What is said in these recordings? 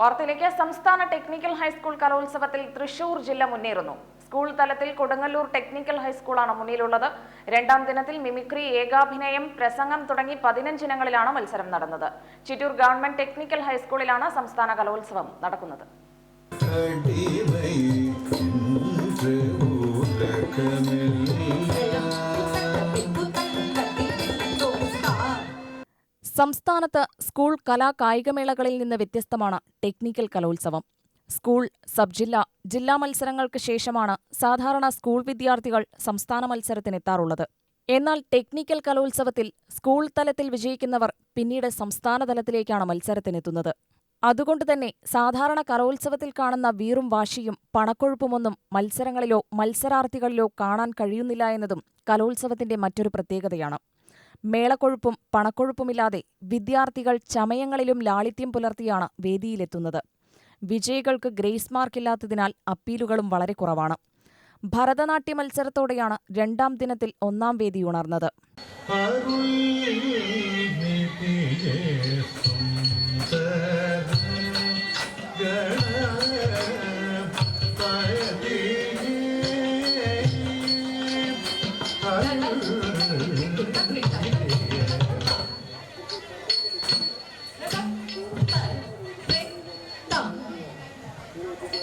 വാർത്തയിലേക്ക് സംസ്ഥാന technical high school കലോത്സവത്തിൽ തൃശൂർ ജില്ല മുന്നേറുന്നു. സ്കൂൾ തലത്തിൽ കൊടുങ്ങല്ലൂർ ടെക്നിക്കൽ ഹൈസ്കൂളാണ് മുന്നിലുള്ളത്. രണ്ടാം ദിനത്തിൽ മിമിക്രി ഏകാഭിനയം പ്രസംഗം തുടങ്ങി പതിനഞ്ചിനങ്ങളിലാണ് മത്സരം നടന്നത്. ചിറ്റൂർ ഗവൺമെന്റ് ടെക്നിക്കൽ ഹൈസ്കൂളിലാണ് സംസ്ഥാന കലോത്സവം നടക്കുന്നത്. സംസ്ഥാനത്ത് സ്കൂൾ കലാ കായികമേളകളിൽ നിന്ന് വ്യത്യസ്തമാണ് ടെക്നിക്കൽ കലോത്സവം. സ്കൂൾ സബ് ജില്ല ജില്ലാ മത്സരങ്ങൾക്ക് ശേഷമാണ് സാധാരണ സ്കൂൾ വിദ്യാർത്ഥികൾ സംസ്ഥാന മത്സരത്തിനെത്താറുള്ളത്. എന്നാൽ ടെക്നിക്കൽ കലോത്സവത്തിൽ സ്കൂൾ തലത്തിൽ വിജയിക്കുന്നവർ പിന്നീട് സംസ്ഥാന തലത്തിലേക്കാണ് മത്സരത്തിനെത്തുന്നത്. അതുകൊണ്ടുതന്നെ സാധാരണ കലോത്സവത്തിൽ കാണുന്ന വീറും വാശിയും പണക്കൊഴുപ്പുമൊന്നും മത്സരങ്ങളിലോ മത്സരാർത്ഥികളിലോ കാണാൻ കഴിയുന്നില്ല എന്നതും കലോത്സവത്തിന്റെ മറ്റൊരു പ്രത്യേകതയാണ്. മേളക്കൊഴുപ്പും പണക്കൊഴുപ്പുമില്ലാതെ വിദ്യാർത്ഥികൾ ചമയങ്ങളിലും ലാളിത്യം പുലർത്തിയാണ് വേദിയിലെത്തുന്നത് വിജയികൾക്ക് ഗ്രേസ് മാർക്കില്ലാത്തതിനാൽ അപ്പീലുകളും വളരെ കുറവാണ് ഭരതനാട്യ മത്സരത്തോടെയാണ് രണ്ടാം ദിനത്തിൽ ഒന്നാം വേദി ഉണർന്നത്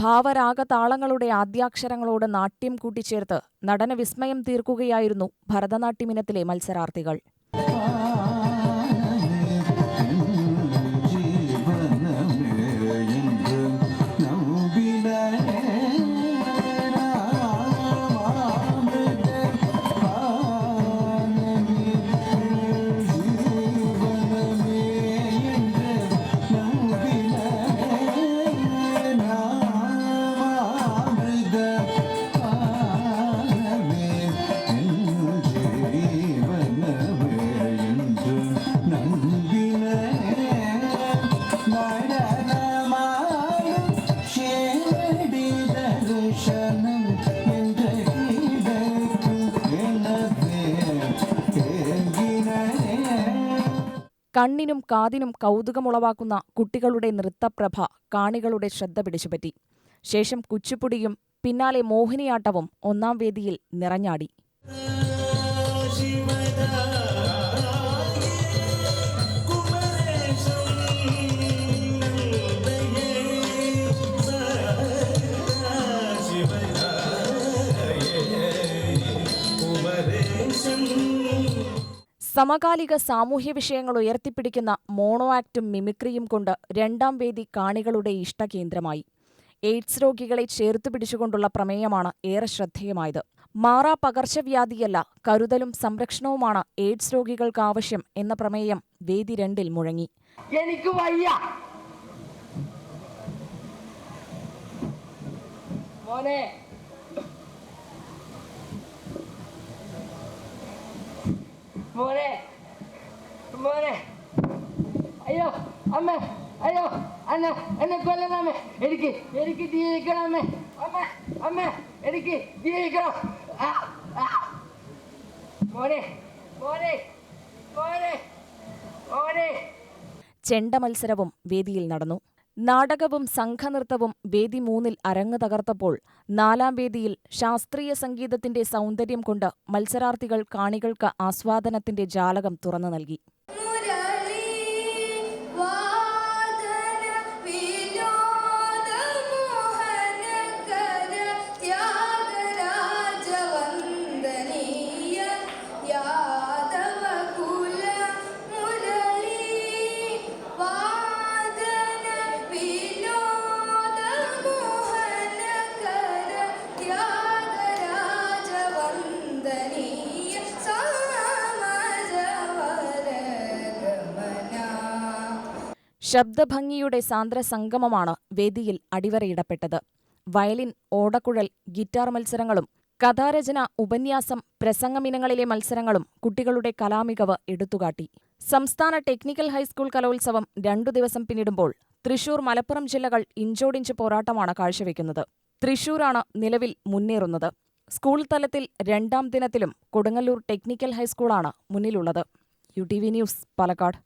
ഭാവരാഗതാളങ്ങളുടെ ആദ്യാക്ഷരങ്ങളോട് നാട്യം കൂട്ടിച്ചേർത്ത് നടന വിസ്മയം തീർക്കുകയായിരുന്നു ഭരതനാട്യമിനത്തിലെ മത്സരാർത്ഥികൾ. കണ്ണിനും കാതിനും കൗതുകമുളവാക്കുന്ന കുട്ടികളുടെ നൃത്തപ്രഭ കാണികളുടെ ശ്രദ്ധ പിടിച്ചുപറ്റി. ശേഷം കുച്ചിപ്പുടിയും പിന്നാലെ മോഹിനിയാട്ടവും ഒന്നാം വേദിയിൽ നിറഞ്ഞാടി. സമകാലിക സാമൂഹ്യ വിഷയങ്ങൾ ഉയർത്തിപ്പിടിക്കുന്ന മോണോ ആക്ടും മിമിക്രിയും കൊണ്ട് രണ്ടാം വേദി കാണികളുടെ ഇഷ്ടകേന്ദ്രമായി. എയ്ഡ്സ് രോഗികളെ ചേർത്തു പിടിച്ചുകൊണ്ടുള്ള പ്രമേയമാണ് ഏറെ ശ്രദ്ധേയമായത്. മാറാ പകർച്ചവ്യാധിയല്ല കരുതലും സംരക്ഷണവുമാണ് എയ്ഡ്സ് രോഗികൾക്ക് ആവശ്യം എന്ന പ്രമേയം വേദി രണ്ടിൽ മുഴങ്ങി. എനിക്ക് വയ്യ. മോനെ മോനെ മോനെ. അയ്യോ അമ്മ അയ്യോ അന്ന എന്നെ കൊല്ലണമേ എനിക്ക് എനിക്ക് ജീവിക്കണമേ അമ്മ. അമ്മ എനിക്ക് ജീവിക്കണം. മോനെ മോനെ മോനെ മോനെ. ചെണ്ട മത്സരവും വേദിയിൽ നടന്നു. നാടകവും സംഘനൃത്തവും വേദി മൂന്നിൽ അരങ്ങ് തകർത്തപ്പോൾ നാലാം വേദിയിൽ ശാസ്ത്രീയ സംഗീതത്തിന്റെ സൗന്ദര്യം കൊണ്ട് മത്സരാർത്ഥികൾ കാണികൾക്ക് ആസ്വാദനത്തിന്റെ ജാലകം തുറന്നു നൽകി. ശബ്ദഭംഗിയുടെ സാന്ദ്ര സംഗമമാണ് വേദിയിൽ അടിവരയിടപ്പെട്ടത്. വയലിൻ ഓടക്കുഴൽ ഗിറ്റാർ മത്സരങ്ങളും കഥാരചന ഉപന്യാസം പ്രസംഗമിനങ്ങളിലെ മത്സരങ്ങളും കുട്ടികളുടെ കലാമികവ് എടുത്തുകാട്ടി. സംസ്ഥാന ടെക്നിക്കൽ ഹൈസ്കൂൾ കലോത്സവം രണ്ടു ദിവസം പിന്നിടുമ്പോൾ തൃശൂർ മലപ്പുറം ജില്ലകൾ ഇഞ്ചോടിഞ്ച് പോരാട്ടമാണ് കാഴ്ചവെക്കുന്നത്. തൃശൂരാണ് നിലവിൽ മുന്നേറുന്നത്. സ്കൂൾ തലത്തിൽ രണ്ടാം ദിനത്തിലും കൊടുങ്ങല്ലൂർ ടെക്നിക്കൽ ഹൈസ്കൂളാണ് മുന്നിലുള്ളത്. U T V news Palakkad.